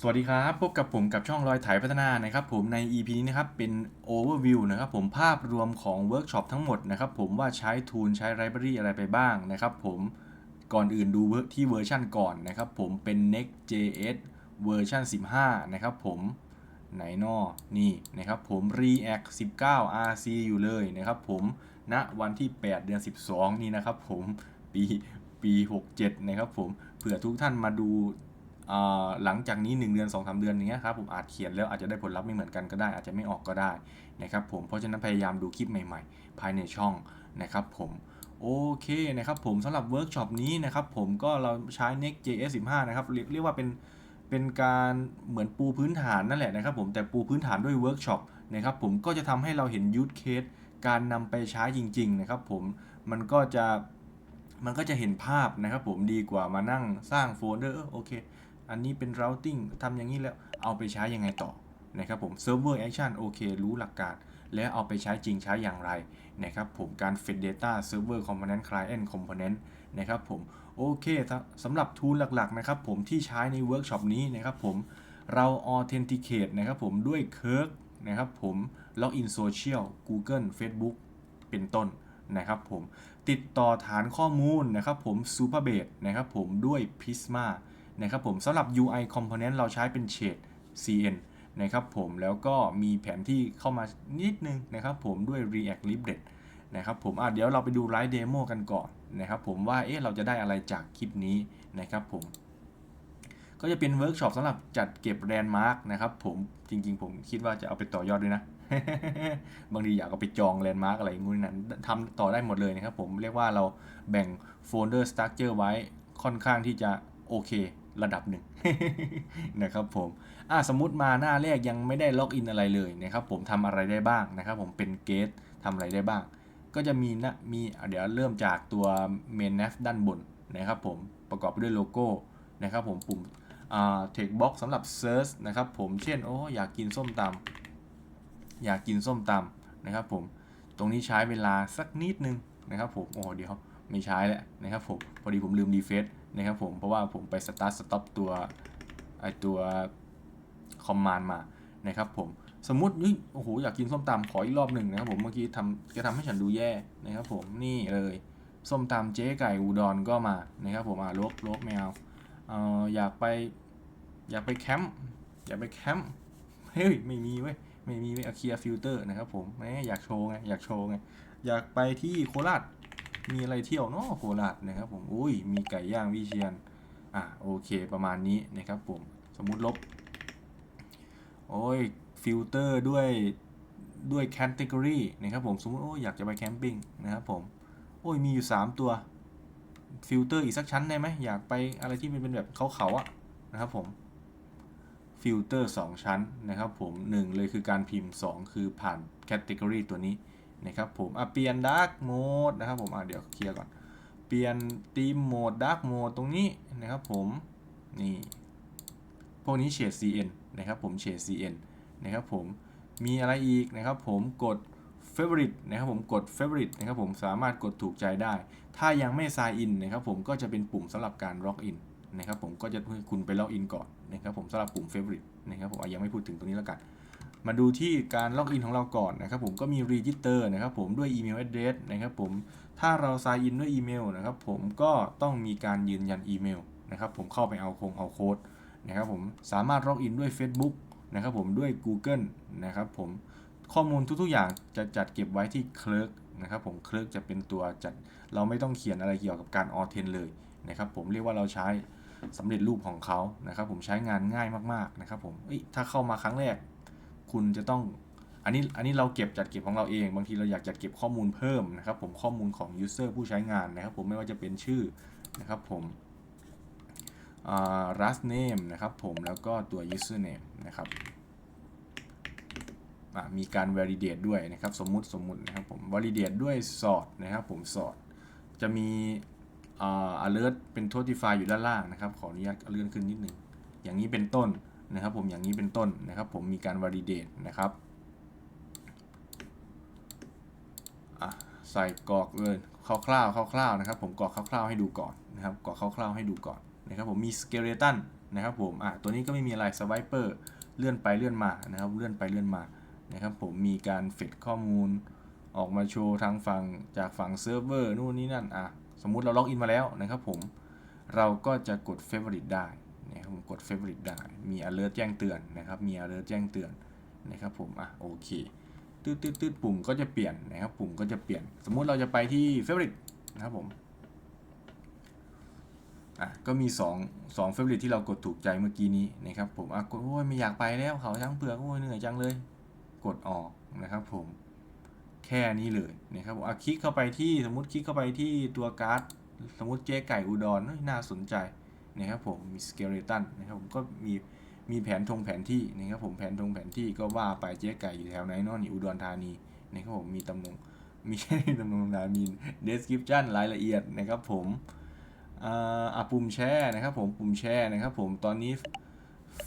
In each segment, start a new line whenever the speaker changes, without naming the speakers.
สวัสดีครับ พบกับผมกับช่องรอยไถพัฒนานะครับผมใน EP นี้นะครับเป็น Overview นะครับผมภาพรวมของเวิร์กช็อปทั้งหมดนะครับผมว่าใช้ทูลใช้ไ i บรารีอะไรไปบ้างนะครับผมก่อนอื่นดูที่เวอร์ชันก่อนนะครับผมเป็น Next.js เวอร์ชัน15 นะครับผมไหนนอนี่นะครับผม React 19 RC อยู่เลยนะครับผมณวันที่ 8 เดือน 12 นี่นะครับผมปีปี 67 นะครับผมเผื่อทุกท่านมาดู หลังจากนี้ 1 เดือน 2-3 เดือนอย่างเงี้ยครับผมอาจเขียนแล้วอาจจะได้ผลลัพธ์ไม่เหมือนกันก็ได้ อาจจะไม่ออกก็ได้นะครับผมเพราะฉะนั้นพยายามดูคลิปใหม่ๆ ภายในช่องนะครับผมโอเคนะครับผมสำหรับเวิร์กช็อปนี้นะครับผมก็เราใช้ Next.js 15 นะครับเรียกว่าเป็นเป็นการเหมือนปูพื้นฐานนั่นแหละนะครับผมแต่ปูพื้นฐานด้วยเวิร์กช็อปนะครับผมก็จะทำให้เราเห็นยู e เคสการนำไปใช้จริงๆนะครับผมมันก็จะมันก็จะเห็นภาพนะครับผมดีกว่ามานั่งสร้างโฟลเดอร์โอเค อันนี้เป็น routing ทำอย่างนี้แล้วเอาไปใช้ยังไงต่อนะครับผม server action โอเค รู้หลักการ แล้วเอาไปใช้จริงใช้อย่างไรนะครับผมการ fetch data server component client component นะครับผมโอเคสำหรับ tool หลักๆนะครับผมที่ใช้ในเวิร์กช็อปนี้นะครับผมเรา authenticate นะครับผมด้วย Kirk นะครับผม login social Google Facebook เป็นต้นนะครับผมติดต่อฐานข้อมูลนะครับผม Superbase นะครับผมด้วย Prisma นะครับผมสำหรับ UI component เราใช้เป็น Shade CN นะครับผมแล้วก็มีแผนที่เข้ามานิดนึงนะครับผมด้วย React Libret นะครับผมอะเดี๋ยวเราไปดูไลฟ์เดโมกันก่อนนะครับผมว่าเอ๊ะเราจะได้อะไรจากคลิปนี้นะครับผมก็จะเป็นเวิร์กช็อปสำหรับจัดเก็บแลนด์มาร์กนะครับผมจริงๆ ผมคิดว่าจะเอาไปต่อยอดด้วยนะ บางทีอยากเอาไปจองแลนด์มาร์กอะไรงูนั้นทำต่อได้หมดเลยนะครับผมเรียกว่าเราแบ่งโฟลเดอร์สตั๊กเจอร์ไว้ค่อนข้างที่จะโอเค ระดับหนึ่งนะครับผมอ่าสมมติมาหน้าแรกยังไม่ได้ล็อกอินอะไรเลยนะครับผมทำอะไรได้บ้างนะครับผมเป็นเกตทำอะไรได้บ้าง ก็จะมีนะมีเดี๋ยวเริ่มจากตัว main nav ด้านบนนะครับผมประกอบไปด้วยโลโก้นะครับผมปุ่มอ่า text box สำหรับ search นะครับผมเช่นโอ้อยากกินส้มตำอยากกินส้มตำนะครับผมตรงนี้ใช้เวลาสักนิดนึงนะครับผมโอ้เดี๋ยวไม่ใช้แล้วนะครับผมพอดีผมลืมรีเฟซ นะครับผม เพราะว่าผมไป start stop ตัวไอตัวคอมมานด์มานะครับผมสมมตินี่โอ้โหอยากกินส้มตำขออีกรอบหนึ่งนะครับผมเมื่อกี้ทำจะทำให้ฉันดูแย่นะครับผมนี่เลยส้มตำเจ๊ไก่อุดรก็มานะครับผมอะลบลบแมวเอ่ออยากไปอยากไปแคมป์อยากไปแคมป์เฮ้ยไม่มีเว้ยไม่มีเว้ยเคลียร์ฟิลเตอร์นะครับผมแหมอยากโชว์ไงอยากโชว์ไงอยากไปที่โคราช มีอะไรเที่ยวเนาะโคราชนะครับผมอุ้ยมีไก่ย่างวิเชียนอะโอเคประมาณนี้นะครับผมสมมุติลบโอ้ยฟิลเตอร์ด้วยด้วยแคตตากรีนะครับผมสมมติโอ้ยอยากจะไปแคมปิ้งนะครับผมโอ้ยมีอยู่ 3 ตัวฟิลเตอร์อีกสักชั้นได้ไหมอยากไปอะไรที่มันเป็นแบบเขาเขาๆอะนะครับผมฟิลเตอร์2ชั้นนะครับผม 1 เลยคือการพิมพ์ 2 คือผ่านแคตตากรีตัวนี้ นะครับผมอะเปลี่ยนดาร์กโหมดนะครับผมอะเดี๋ยวเคลียร์ก่อน เปลี่ยนธีมโหมดดาร์กโหมดตรงนี้นะครับผมนี่พวกนี้เฉด CN นะครับผมเฉด CN นะครับผมมีอะไรอีกนะครับผมกด favorite นะครับผมกด favorite นะครับผมสามารถกดถูกใจได้ ถ้ายังไม่ sign in นะครับผมก็จะเป็นปุ่มสำหรับการ log in นะครับผมก็จะให้คุณไป log in ก่อนนะครับผมสำหรับปุ่ม favorite นะครับผมยังไม่พูดถึงตรงนี้แล้วกัน มาดูที่การ log in ของเราก่อนนะครับผมก็มี register นะครับผมด้วย email address นะครับผมถ้าเรา sign in ด้วยอีเมลนะครับผมก็ต้องมีการยืนยันอีเมลนะครับผมเข้าไปเอาโคงเอาโค้ดนะครับผมสามารถ log in ด้วย Facebook นะครับผมด้วย Google นะครับผมข้อมูลทุกๆอย่างจะจัดเก็บไว้ที่ Clerk นะครับผม Clerk จะเป็นตัวจัด เราไม่ต้องเขียนอะไรเกี่ยวกับการออเทนเลยนะครับผมเรียกว่าเราใช้สำเร็จรูปของเขานะครับผมใช้งานง่ายมากๆนะครับผมถ้าเข้ามาครั้งแรก คุณจะต้องอันนี้อันนี้เราเก็บจัดเก็บของเราเอง บางทีเราอยากจัดเก็บข้อมูลเพิ่มนะครับผมข้อมูลของ user ผู้ใช้งานนะครับผมไม่ว่าจะเป็นชื่อนะครับผม last name นะครับผมแล้วก็ตัว username นะครับมีการ validate ด้วยนะครับสมมุติสมมุตินะครับผม validate ด้วย sort นะครับผม sort จะมี alert เป็น notify อยู่ด้านล่างนะครับ ขออนุญาตเลื่อนขึ้นนิดนึงอย่างนี้เป็นต้น นะครับผมอย่างนี้เป็นต้นนะครับ ผมมีการ validate นะครับใส่กรอกเลยคร่าวๆคร่าวๆนะครับ ผมกรอกคร่าวๆให้ดูก่อนนะครับกรอกคร่าวๆให้ดูก่อนนะครับผมมี skeleton นะครับผมอะตัวนี้ก็ไม่มีอะไรสไวเปอร์เลื่อนไปเลื่อนมานะครับ เลื่อนไปเลื่อนมานะครับ ผมมีการเฟดข้อมูลออกมาโชว์ทางฝั่งจากฝั่งเซิร์ฟเวอร์นู่นนี่นั่นอะสมมุติเราล็อกอินมาแล้วนะครับผมเราก็จะกด Favorite ได้ นะครับผมกด Favorite ได้ มี alert แจ้งเตือนนะครับ มี alert แจ้งเตือนนะครับผม อะโอเคตืดตืดตืดปุ่มก็จะเปลี่ยนนะครับ ปุ่มก็จะเปลี่ยน สมมุติเราจะไปที่ Favorite นะครับผม อะก็มี2 2 Favorite ที่เรากดถูกใจเมื่อกี้นี้นะครับผม อะกดโอ้ยไม่อยากไปแล้วเขาช้างเผือกโอ้ยเหนื่อยจังเลย กดออกนะครับ ผมแค่นี้เลยนะครับผมอะคลิกเข้าไปที่สมมติคลิกเข้าไปที่ตัวการ์ดสมมติเจ๊ไก่อุดรน่าสนใจ นะครับผมมีสเกเลตันนะครับผมก็มีมีแผนทงแผนที่นะครับผมแผนทงแผนที่ก็ว่าไปเจ๊ไก่อยู่แถวไหนนอนนี่อุดรธานีนะครับผมมีตำแหน่งมีแค่ตำแหน่งน่งมี description รายละเอียดนะครับผมอ่าปุ่มแชร์นะครับผมปุ่มแชร์นะครับผมตอนนี้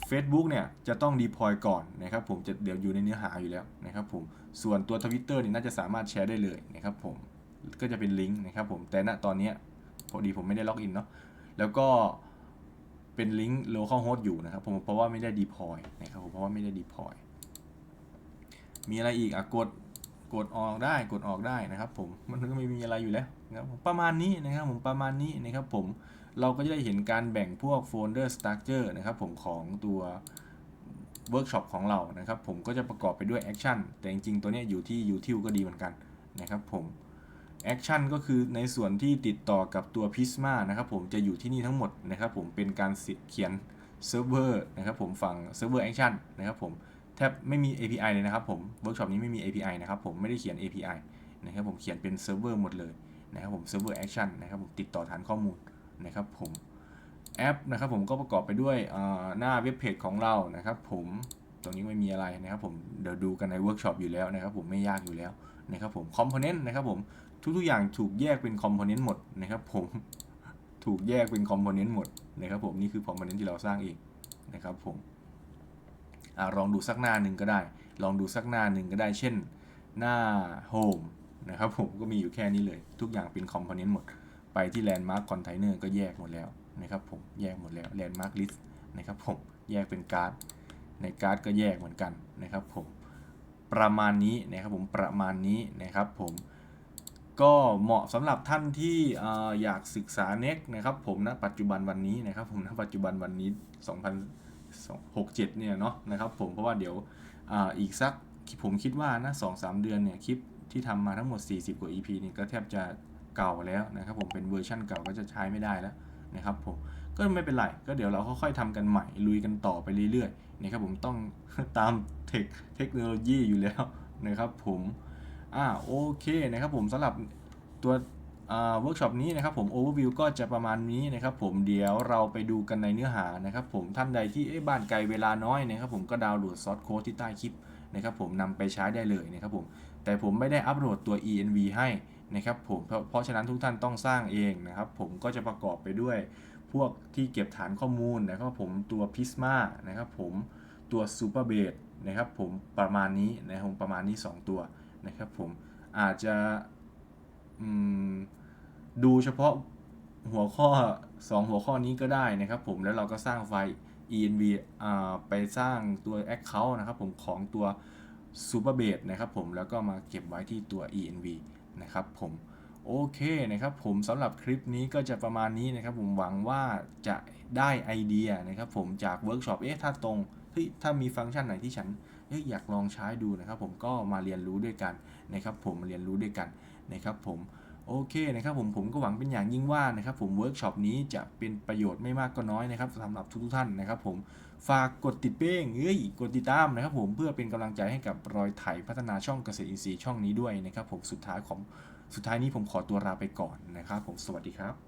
Facebook เนี่ยจะต้อง deploy ก่อนนะครับผมจะเดี๋ยวอยู่ในเนื้อหาอยู่แล้วนะครับผมส่วนตัว Twitter นี่ยน่าจะสามารถแชร์ได้เลยนะครับผมก็จะเป็นลิงก์นะครับผมแต่ณตอนนี้พอดีผมไม่ได้ล็อกอินเนาะแล้วก็ เป็นลิงก์ local host อยู่นะครับผมเพราะว่าไม่ได้ deploy นะครับผมเพราะว่าไม่ได้ deploy มีอะไรอีกอะกดกดออกได้กดออกได้นะครับ ผมมันก็ไม่มีอะไรอยู่แล้วนะครับผมประมาณนี้นะครับผมประมาณนี้นะครับผมเราก็จะได้เห็นการแบ่งพวกโฟลเดอร์สต r ั c เจอร์นะครับผมของตัวเวิร์กช็อปของเรานะครับผมก็จะประกอบไปด้วยแอคชั่นแต่จริงๆ ตัวเนี้ยอยู่ที่ util ก็ดีเหมือนกันนะครับผม แอคชั่นก็คือในส่วนที่ติดต่อกับตัว Prisma นะครับผมจะอยู่ที่นี่ทั้งหมดนะครับผมเป็นการเขียนเซิร์ฟเวอร์นะครับผมฝั่งเซิร์ฟเวอร์แอคชั่นนะครับผมแทบไม่มี API เลยนะครับผมเวิร์กช็อปนี้ไม่มี API นะครับผมไม่ได้เขียน API นะครับผมเขียนเป็นเซิร์ฟเวอร์หมดเลยนะครับผมเซิร์ฟเวอร์แอคชั่นนะครับผมติดต่อฐานข้อมูลนะครับผมแอปนะครับผมก็ประกอบไปด้วยหน้าเว็บเพจของเรานะครับผมตรงนี้ไม่มีอะไรนะครับผมเดี๋ยวดูกันในเวิร์กช็อปอยู่แล้วนะครับผมไม่ยากอยู่แล้วนะครับผมคอมโพเนนต์นะครับผมทุกๆอย่างถูกแยกเป็นคอมโพเนนต์หมดนะครับผมถูกแยกเป็นคอมโพเนนต์หมดนะครับผมนี่คือคอมโพเนนต์ที่เราสร้างเองนะครับผมอลองดูสักหน้าหนึ่งก็ได้ ลองดูสักหน้าหนึ่งก็ได้ เช่นหน้า Home นะครับผมก็มีอยู่แค่นี้เลย ทุกอย่างเป็นคอมโพเนนต์หมด ไปที่ Landmark Container ก็แยกหมดแล้วนะครับผมแยกหมดแล้ว Landmark List นะครับผมแยกเป็นการ์ด ในการ์ดก็แยกเหมือนกันนะครับผมประมาณนี้นะครับผมประมาณนี้นะครับผม ก็เหมาะสำหรับท่านที่อยากศึกษา Next นะครับ ผมณปัจจุบันวันนี้นะครับ ผมณปัจจุบันวันนี้ 2067เนี่ยเนาะนะครับ ผมเพราะว่าเดี๋ยวออีกสักผมคิดว่านะ2-3เดือนเนี่ยคลิปที่ทำมาทั้งหมด 40 กว่า EP นี่ก็แทบจะเก่าแล้วนะครับ ผมเป็นเวอร์ชั่นเก่าก็จะใช้ไม่ได้แล้วนะครับผมก็ไม่เป็นไร ก็เดี๋ยวเราค่อยๆทำกันใหม่ลุยกันต่อไปเรื่อยๆนะครับผมต้องตามเทคเทคโนโลยีอยู่แล้วนะครับผม อ่าโอเคนะครับผมสำหรับตัวเวิร์กช็อปนี้นะครับผมโอเวอร์วิวก็จะประมาณนี้นะครับผมเดี๋ยวเราไปดูกันในเนื้อหานะครับผมท่านใดที่บ้านไกลเวลาน้อยนะครับผมก็ดาวน์โหลดซอสโค้ดที่ใต้คลิปนะครับผมนำไปใช้ได้เลยนะครับผมแต่ผมไม่ได้อัปโหลดตัว env ให้นะครับผมเพราะเพราะฉะนั้นทุกท่านต้องสร้างเองนะครับผมก็จะประกอบไปด้วยพวกที่เก็บฐานข้อมูลนะครับผมตัว Prisma นะครับผมตัว Superbase นะครับผมประมาณนี้นะครับผมประมาณนี้ 2 ตัว นะครับผมอาจจะดูเฉพาะหัวข้อ 2 หัวข้อนี้ก็ได้นะครับผมแล้วเราก็สร้างไฟล์ env ไปสร้างตัว account นะครับผมของตัว Superbase นะครับผมแล้วก็มาเก็บไว้ที่ตัว env นะครับผมโอเคนะครับผมสำหรับคลิปนี้ก็จะประมาณนี้นะครับผมหวังว่าจะได้ไอเดียนะครับผมจากเวิร์กช็อปเอ๊ะถ้าตรงเฮ้ยถ้ามีฟังก์ชันไหนที่ฉัน อ๊ะอยากลองใช้ดูนะครับผมก็มาเรียนรู้ด้วยกันนะครับผมมาเรียนรู้ด้วยกันนะครับผมโอเคนะครับผมผมก็หวังเป็นอย่างยิ่งว่านะครับผมเวิร์กช็อปนี้จะเป็นประโยชน์ไม่มากก็น้อยนะครับสำหรับทุกท่านนะครับผมฝากกดติดเป้งเอ้ยกดติดตามนะครับผมเพื่อเป็นกำลังใจให้กับรอยไถพัฒนาช่องเกษตรอินทรีย์ช่องนี้ด้วยนะครับผมสุดท้ายของสุดท้ายนี้ผมขอตัวลาไปก่อนนะครับผมสวัสดีครับ